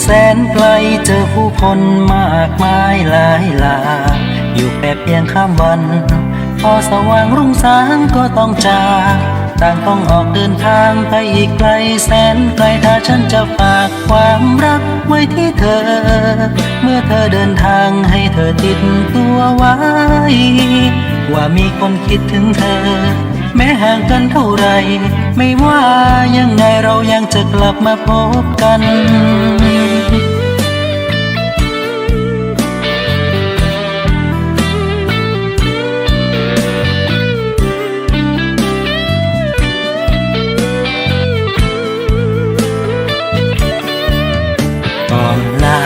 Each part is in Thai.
แสนไกลเจอผู้คนมากมายหลายหลากอยู่แค่เพียงข้ามวัน พอสว่างรุ่งสางก็ต้องจากต่างต้องออกเดินทางไปอีกไกลแสนไกลถ้าฉันจะฝากความรักไว้ที่เธอ เมื่อเธอเดินทางให้เธอติดตัวไว้ ว่ามีคนคิดถึงเธอ ห่างกันเท่าไร ไม่ว่ายังไงเรายังจะกลับมาพบกันก่อนลา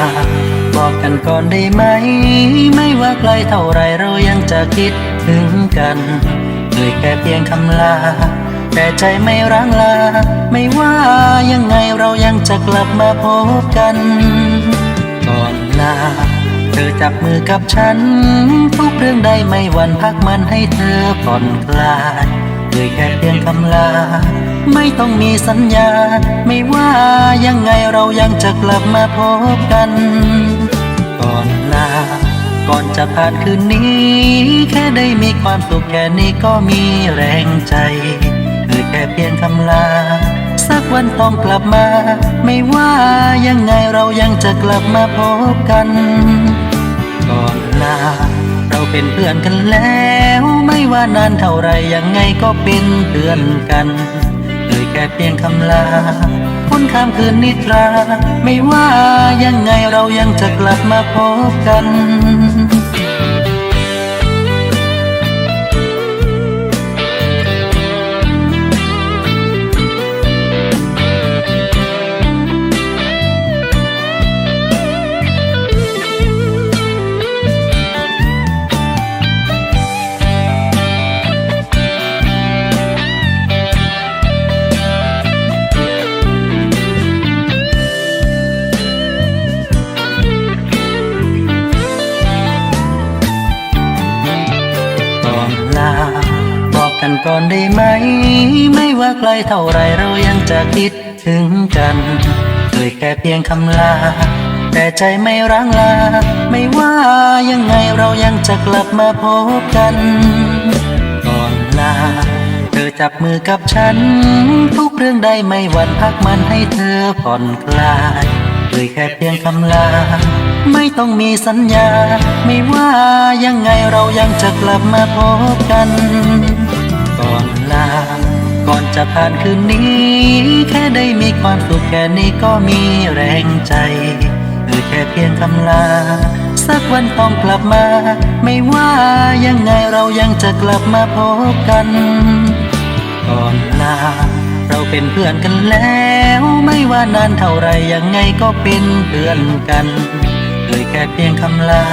บอกกันก่อนได้ไหม ไม่ว่าไกลเท่าไรเรายังจะคิดถึงกัน เลยแค่เพียงคำลา แต่ใจไม่ร้างลา ไม่ว่ายังไงเรายังจะกลับมาพบกันก่อนลา เธอจับมือกับฉัน ทุกเรื่องได้ไม่หวันพักมันให้เธอผ่อนคลายเลยแค่เพียงคำลา ไม่ต้องมีสัญญา ไม่ว่ายังไงเรายังจะกลับมาพบกัน ก่อนลา ก่อนจะผ่านคืนนี้ ความสุขแค่นี้ก็มีแรงใจคือแค่เพียงคำลา สักวันต้องกลับมา ไม่ว่ายังไงเรายังจะกลับมาพบกัน ก่อนลา เราเป็นเพื่อนกันแล้ว ไม่ว่านานเท่าไรยังไงก็เป็นเพื่อนกันเลยแค่เพียงคำลาพ้นข้ามคืนนิทรา ไม่ว่ายังไงเรายังจะกลับมาพบกัน ไกลเท่าไรเรายังจะคิดถึงกันเลยแค่เพียงคำลา แต่ใจไม่ร้างลา ไม่ว่ายังไงเรายังจะกลับมาพบกันก่อนลา เธอจับมือกับฉัน ทุกเรื่องได้ไม่หวั่นพักมันให้เธอผ่อนคลายเลยแค่เพียงคำลา ไม่ต้องมีสัญญา ไม่ว่ายังไงเรายังจะกลับมาพบกันก่อนลา ก่อนจะผ่านคืนนี้ แค่ได้มีความสุขแค่นี้ก็มีแรงใจคือแค่เพียงคำลา สักวันต้องกลับมา ไม่ว่ายังไงเรายังจะกลับมาพบกัน ก่อนลา เราเป็นเพื่อนกันแล้ว ไม่ว่านานเท่าไรยังไงก็เป็นเพื่อนกันเลยแค่เพียงคำลา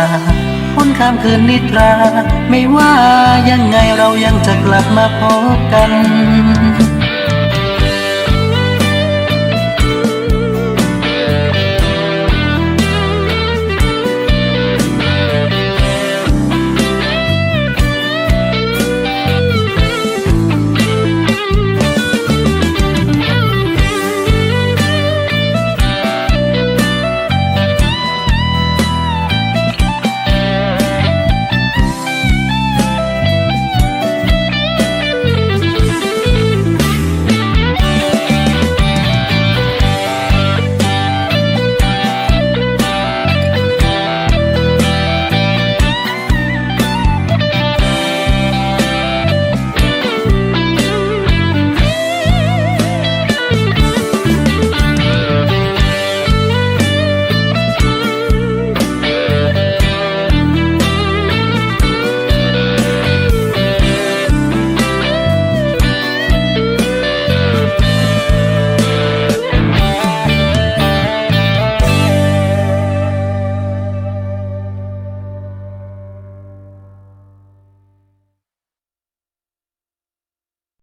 พ้นข้ามคืนนิทรา ไม่ว่ายังไงเรายังจะกลับมาพบกัน